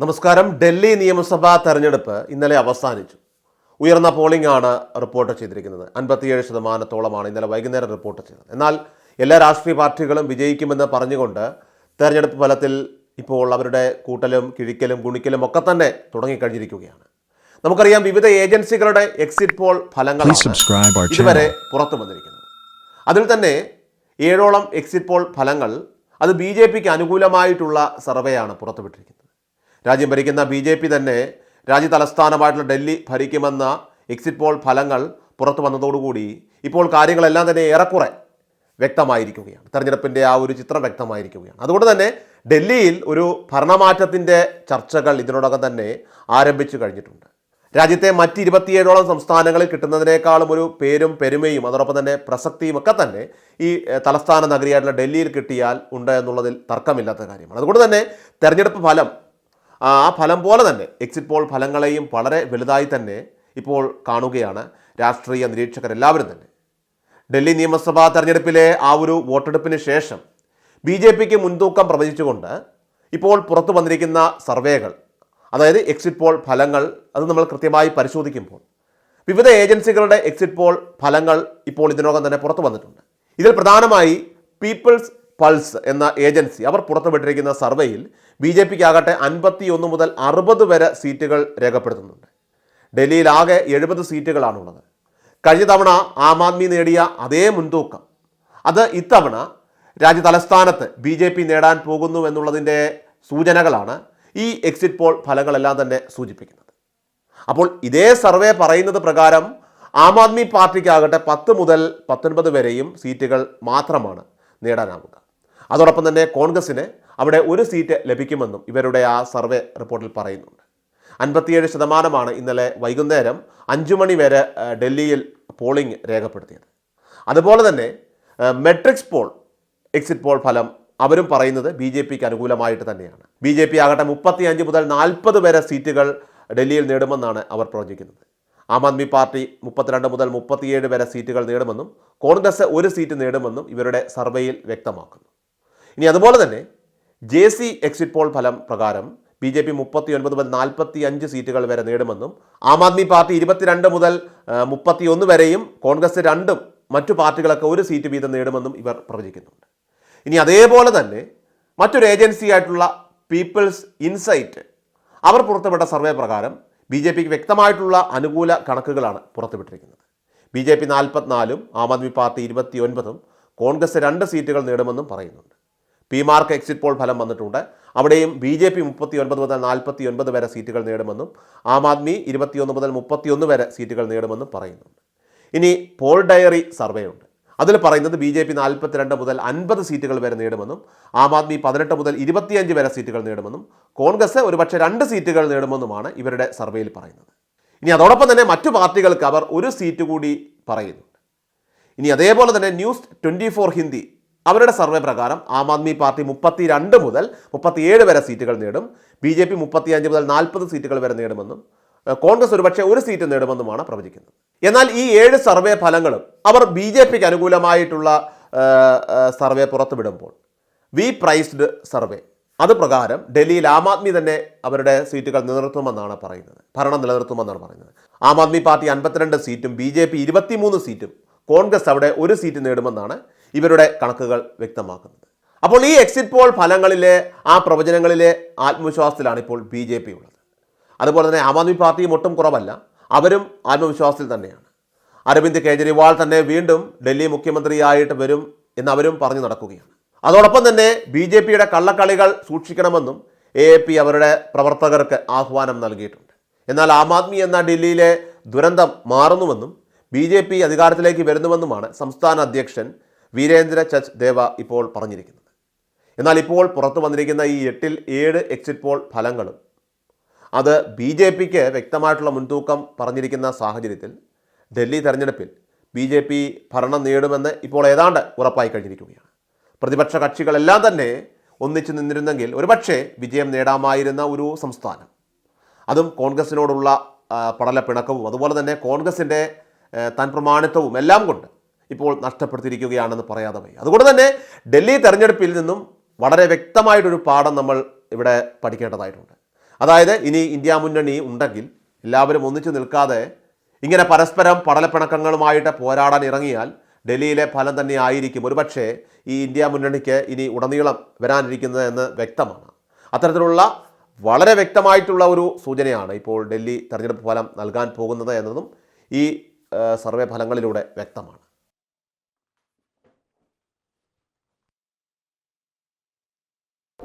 നമസ്കാരം. ഡൽഹി നിയമസഭാ തെരഞ്ഞെടുപ്പ് ഇന്നലെ അവസാനിച്ചു. ഉയർന്ന പോളിംഗ് ആണ് റിപ്പോർട്ട് ചെയ്തിരിക്കുന്നത്. അൻപത്തിയേഴ് ശതമാനത്തോളമാണ് ഇന്നലെ വൈകുന്നേരം റിപ്പോർട്ട് ചെയ്തത്. എന്നാൽ എല്ലാ രാഷ്ട്രീയ പാർട്ടികളും വിജയിക്കുമെന്ന് പറഞ്ഞുകൊണ്ട് തെരഞ്ഞെടുപ്പ് ഫലത്തിൽ ഇപ്പോൾ അവരുടെ കൂട്ടലും കിഴിക്കലും ഗുണിക്കലും ഒക്കെ തന്നെ തുടങ്ങിക്കഴിഞ്ഞിരിക്കുകയാണ്. നമുക്കറിയാം വിവിധ ഏജൻസികളുടെ എക്സിറ്റ് പോൾ ഫലങ്ങൾ ഇതുവരെ പുറത്തു വന്നിരിക്കുന്നത്. അതിൽ തന്നെ ഏഴോളം എക്സിറ്റ് പോൾ ഫലങ്ങൾ അത് ബി ജെ പിക്ക് അനുകൂലമായിട്ടുള്ള സർവേയാണ് പുറത്തുവിട്ടിരിക്കുന്നത്. രാജ്യം ഭരിക്കുന്ന ബി ജെ പി തന്നെ രാജ്യ തലസ്ഥാനമായിട്ടുള്ള ഡൽഹി ഭരിക്കുമെന്ന എക്സിറ്റ് പോൾ ഫലങ്ങൾ പുറത്തു വന്നതോടുകൂടി ഇപ്പോൾ കാര്യങ്ങളെല്ലാം തന്നെ ഏറെക്കുറെ വ്യക്തമായിരിക്കുകയാണ്. തെരഞ്ഞെടുപ്പിന്റെ ആ ഒരു ചിത്രം വ്യക്തമായിരിക്കുകയാണ്. അതുകൊണ്ട് തന്നെ ഡൽഹിയിൽ ഒരു ഭരണമാറ്റത്തിന്റെ ചർച്ചകൾ ഇതിനോടകം തന്നെ ആരംഭിച്ചു കഴിഞ്ഞിട്ടുണ്ട്. രാജ്യത്തെ മറ്റ് ഇരുപത്തിയേഴോളം സംസ്ഥാനങ്ങളിൽ കിട്ടുന്നതിനേക്കാളും ഒരു പേരും പെരുമയും അതോടൊപ്പം തന്നെ പ്രസക്തിയും ഒക്കെ തന്നെ ഈ തലസ്ഥാന നഗരിയായിട്ടുള്ള ഡൽഹിയിൽ കിട്ടിയാൽ ഉണ്ട് എന്നുള്ളതിൽ തർക്കമില്ലാത്ത കാര്യമാണ്. അതുകൊണ്ട് തന്നെ തെരഞ്ഞെടുപ്പ് ഫലം ആ ഫലം പോലെ തന്നെ എക്സിറ്റ് പോൾ ഫലങ്ങളെയും വളരെ വലുതായി തന്നെ ഇപ്പോൾ കാണുകയാണ് രാഷ്ട്രീയ നിരീക്ഷകരെല്ലാവരും തന്നെ. ഡൽഹി നിയമസഭാ തെരഞ്ഞെടുപ്പിലെ ആ ഒരു വോട്ടെടുപ്പിന് ശേഷം ബി ജെ പിക്ക് മുൻതൂക്കം പ്രവചിച്ചുകൊണ്ട് ഇപ്പോൾ പുറത്തു വന്നിരിക്കുന്ന സർവേകൾ അതായത് എക്സിറ്റ് പോൾ ഫലങ്ങൾ അത് നമ്മൾ കൃത്യമായി പരിശോധിക്കുമ്പോൾ വിവിധ ഏജൻസികളുടെ എക്സിറ്റ് പോൾ ഫലങ്ങൾ ഇപ്പോൾ ഇതിനോടകം തന്നെ പുറത്തു വന്നിട്ടുണ്ട്. ഇതിൽ പ്രധാനമായി പീപ്പിൾസ് പൾസ് എന്ന ഏജൻസി അവർ പുറത്തുവിട്ടിരിക്കുന്ന സർവേയിൽ ബി ജെ പിക്ക് ആകട്ടെ അൻപത്തി ഒന്ന് മുതൽ അറുപത് വരെ സീറ്റുകൾ രേഖപ്പെടുത്തുന്നുണ്ട്. ഡൽഹിയിൽ ആകെ എഴുപത് സീറ്റുകളാണുള്ളത്. കഴിഞ്ഞ തവണ ആം ആദ്മി നേടിയ അതേ മുൻതൂക്കം. അത് ഇത്തവണ രാജ്യ തലസ്ഥാനത്ത് ബി ജെ പി നേടാൻ പോകുന്നു എന്നുള്ളതിന്റെ സൂചനകളാണ് ഈ എക്സിറ്റ് പോൾ ഫലങ്ങളെല്ലാം തന്നെ സൂചിപ്പിക്കുന്നത്. അപ്പോൾ ഇതേ സർവേ പറയുന്നത് പ്രകാരം ആം ആദ്മി പാർട്ടിക്കാകട്ടെ പത്ത് മുതൽ പത്തൊൻപത് വരെയും സീറ്റുകൾ മാത്രമാണ് നേടാനാവുക. അതോടൊപ്പം തന്നെ കോൺഗ്രസിന് അവിടെ ഒരു സീറ്റ് ലഭിക്കുമെന്നും ഇവരുടെ ആ സർവേ റിപ്പോർട്ടിൽ പറയുന്നുണ്ട്. അൻപത്തിയേഴ് ശതമാനമാണ് ഇന്നലെ വൈകുന്നേരം അഞ്ചു മണി വരെ ഡൽഹിയിൽ പോളിംഗ് രേഖപ്പെടുത്തിയത്. അതുപോലെ തന്നെ മെട്രിക്സ് പോൾ എക്സിറ്റ് പോൾ ഫലം അവരും പറയുന്നത് ബി ജെ പിക്ക് അനുകൂലമായിട്ട് തന്നെയാണ്. ബി ജെ പി ആകട്ടെ മുപ്പത്തി അഞ്ച് മുതൽ നാൽപ്പത് വരെ സീറ്റുകൾ ഡൽഹിയിൽ നേടുമെന്നാണ് അവർ പ്രവചിക്കുന്നത്. ആം ആദ്മി പാർട്ടി മുപ്പത്തിരണ്ട് മുതൽ മുപ്പത്തിയേഴ് വരെ സീറ്റുകൾ നേടുമെന്നും കോൺഗ്രസ് ഒരു സീറ്റ് നേടുമെന്നും ഇവരുടെ സർവേയിൽ വ്യക്തമാക്കുന്നു. ഇനി അതുപോലെ തന്നെ ജെ സി എക്സിറ്റ് പോൾ ഫലം പ്രകാരം ബി ജെ പി മുപ്പത്തി ഒൻപത് മുതൽ നാൽപ്പത്തി അഞ്ച് സീറ്റുകൾ വരെ നേടുമെന്നും ആം ആദ്മി പാർട്ടി ഇരുപത്തിരണ്ട് മുതൽ മുപ്പത്തി ഒന്ന് വരെയും കോൺഗ്രസ് രണ്ടും മറ്റു പാർട്ടികളൊക്കെ ഒരു സീറ്റ് വീതം നേടുമെന്നും ഇവർ പ്രവചിക്കുന്നുണ്ട്. ഇനി അതേപോലെ തന്നെ മറ്റൊരു ഏജൻസി ആയിട്ടുള്ള പീപ്പിൾസ് ഇൻസൈറ്റ് അവർ പുറത്തുവിട്ട സർവേ പ്രകാരം ബി ജെ പിക്ക് വ്യക്തമായിട്ടുള്ള അനുകൂല കണക്കുകളാണ് പുറത്തുവിട്ടിരിക്കുന്നത്. ബി ജെ പി നാൽപ്പത്തിനാലും ആം ആദ്മി പാർട്ടി ഇരുപത്തി ഒൻപതും കോൺഗ്രസ് രണ്ട് സീറ്റുകൾ നേടുമെന്നും പറയുന്നുണ്ട്. പി മാർക്ക് എക്സിറ്റ് പോൾ ഫലം വന്നിട്ടുണ്ട്. അവിടെയും ബി ജെ പി മുപ്പത്തി ഒൻപത് മുതൽ നാൽപ്പത്തി ഒൻപത് വരെ സീറ്റുകൾ നേടുമെന്നും ആം ആദ്മി ഇരുപത്തിയൊന്ന് മുതൽ മുപ്പത്തിയൊന്ന് വരെ സീറ്റുകൾ നേടുമെന്നും പറയുന്നുണ്ട്. ഇനി പോൾ ഡയറി സർവേ ഉണ്ട്. അതിൽ പറയുന്നത് ബി ജെ പി നാൽപ്പത്തിരണ്ട് മുതൽ അൻപത് സീറ്റുകൾ വരെ നേടുമെന്നും ആം ആദ്മി പതിനെട്ട് മുതൽ ഇരുപത്തിയഞ്ച് വരെ സീറ്റുകൾ നേടുമെന്നും കോൺഗ്രസ് ഒരുപക്ഷെ രണ്ട് സീറ്റുകൾ നേടുമെന്നുമാണ് ഇവരുടെ സർവേയിൽ പറയുന്നത്. ഇനി അതോടൊപ്പം തന്നെ മറ്റു പാർട്ടികൾക്ക് അവർ ഒരു സീറ്റ് കൂടി പറയുന്നുണ്ട്. ഇനി അതേപോലെ തന്നെ ന്യൂസ് ട്വന്റി ഹിന്ദി അവരുടെ സർവേ പ്രകാരം ആം ആദ്മി പാർട്ടി മുപ്പത്തി രണ്ട് മുതൽ മുപ്പത്തിയേഴ് വരെ സീറ്റുകൾ നേടും. ബി ജെ പി മുപ്പത്തിയഞ്ച് മുതൽ നാൽപ്പത് സീറ്റുകൾ വരെ നേടുമെന്നും കോൺഗ്രസ് ഒരുപക്ഷെ ഒരു സീറ്റ് നേടുമെന്നുമാണ് പ്രവചിക്കുന്നത്. എന്നാൽ ഈ ഏഴ് സർവേ ഫലങ്ങളും അവർ ബി ജെ പിക്ക് അനുകൂലമായിട്ടുള്ള സർവേ പുറത്തുവിടുമ്പോൾ വി പ്രൈസ്ഡ് സർവേ അത് പ്രകാരം ഡൽഹിയിൽ ആം ആദ്മി തന്നെ അവരുടെ സീറ്റുകൾ നിലനിർത്തുമെന്നാണ് പറയുന്നത് ഭരണം നിലനിർത്തുമെന്നാണ് പറയുന്നത്. ആം ആദ്മി പാർട്ടി അൻപത്തിരണ്ട് സീറ്റും ബി ജെ പി ഇരുപത്തിമൂന്ന് സീറ്റും കോൺഗ്രസ് അവിടെ ഒരു സീറ്റ് നേടുമെന്നാണ് ഇവരുടെ കണക്കുകൾ വ്യക്തമാക്കുന്നത്. അപ്പോൾ ഈ എക്സിറ്റ് പോൾ ഫലങ്ങളിലെ ആ പ്രവചനങ്ങളിലെ ആത്മവിശ്വാസത്തിലാണ് ഇപ്പോൾ ബി ജെ പി ഉള്ളത്. അതുപോലെ തന്നെ ആം ആദ്മി പാർട്ടിയും ഒട്ടും കുറവല്ല അവരും ആത്മവിശ്വാസത്തിൽ തന്നെയാണ്. അരവിന്ദ് കെജ്രിവാൾ തന്നെ വീണ്ടും ഡൽഹി മുഖ്യമന്ത്രിയായിട്ട് വരും എന്ന് അവരും പറഞ്ഞു നടക്കുകയാണ്. അതോടൊപ്പം തന്നെ ബി ജെ പിയുടെ കള്ളക്കളികൾ സൂക്ഷിക്കണമെന്നും എ എ പി അവരുടെ പ്രവർത്തകർക്ക് ആഹ്വാനം നൽകിയിട്ടുണ്ട്. എന്നാൽ ആം ആദ്മി എന്ന ഡൽഹിയിലെ ദുരന്തം മാറുന്നുവെന്നും ബി ജെ പി അധികാരത്തിലേക്ക് വരുന്നുവെന്നുമാണ് സംസ്ഥാന അധ്യക്ഷൻ വീരേന്ദ്ര ചച്ച് ദേവ ഇപ്പോൾ പറഞ്ഞിരിക്കുന്നത്. എന്നാൽ ഇപ്പോൾ പുറത്തു വന്നിരിക്കുന്ന ഈ എട്ടിൽ ഏഴ് എക്സിറ്റ് പോൾ ഫലങ്ങളും അത് ബി ജെ പിക്ക് വ്യക്തമായിട്ടുള്ള മുൻതൂക്കം പറഞ്ഞിരിക്കുന്ന സാഹചര്യത്തിൽ ഡൽഹി തെരഞ്ഞെടുപ്പിൽ ബി ജെ പി ഭരണം നേടുമെന്ന് ഇപ്പോൾ ഏതാണ്ട് ഉറപ്പായി കഴിഞ്ഞിരിക്കുകയാണ്. പ്രതിപക്ഷ കക്ഷികളെല്ലാം തന്നെ ഒന്നിച്ചു നിന്നിരുന്നെങ്കിൽ ഒരുപക്ഷെ വിജയം നേടാമായിരുന്ന ഒരു സംസ്ഥാനം. അതും കോൺഗ്രസിനോടുള്ള പടല പടലപ്പിണക്കവും അതുപോലെ തന്നെ കോൺഗ്രസിന്റെ തൻ പ്രമാണിത്വവും എല്ലാം കൊണ്ട് ഇപ്പോൾ നഷ്ടപ്പെടുത്തിയിരിക്കുകയാണെന്ന് പറയാതെ വയ്യ. അതുകൊണ്ട് തന്നെ ഡൽഹി തെരഞ്ഞെടുപ്പിൽ നിന്നും വളരെ വ്യക്തമായിട്ടൊരു പാഠം നമ്മൾ ഇവിടെ പഠിക്കേണ്ടതായിട്ടുണ്ട്. അതായത് ഇനി ഇന്ത്യ മുന്നണി ഉണ്ടെങ്കിൽ എല്ലാവരും ഒന്നിച്ചു നിൽക്കാതെ ഇങ്ങനെ പരസ്പരം പടലപ്പിണക്കങ്ങളുമായിട്ട് പോരാടാൻ ഇറങ്ങിയാൽ ഡൽഹിയിലെ ഫലം തന്നെ ആയിരിക്കും. ഒരുപക്ഷെ ഈ ഇന്ത്യ മുന്നണിക്ക് ഇനി ഉടനീളം വരാനിരിക്കുന്നത് എന്ന് വ്യക്തമാണ്. അത്തരത്തിലുള്ള വളരെ വ്യക്തമായിട്ടുള്ള ഒരു സൂചനയാണ് ഇപ്പോൾ ഡൽഹി തെരഞ്ഞെടുപ്പ് ഫലം നൽകാൻ പോകുന്നത് എന്നതും ഈ സർവേ ഫലങ്ങളിലൂടെ വ്യക്തമാണ്.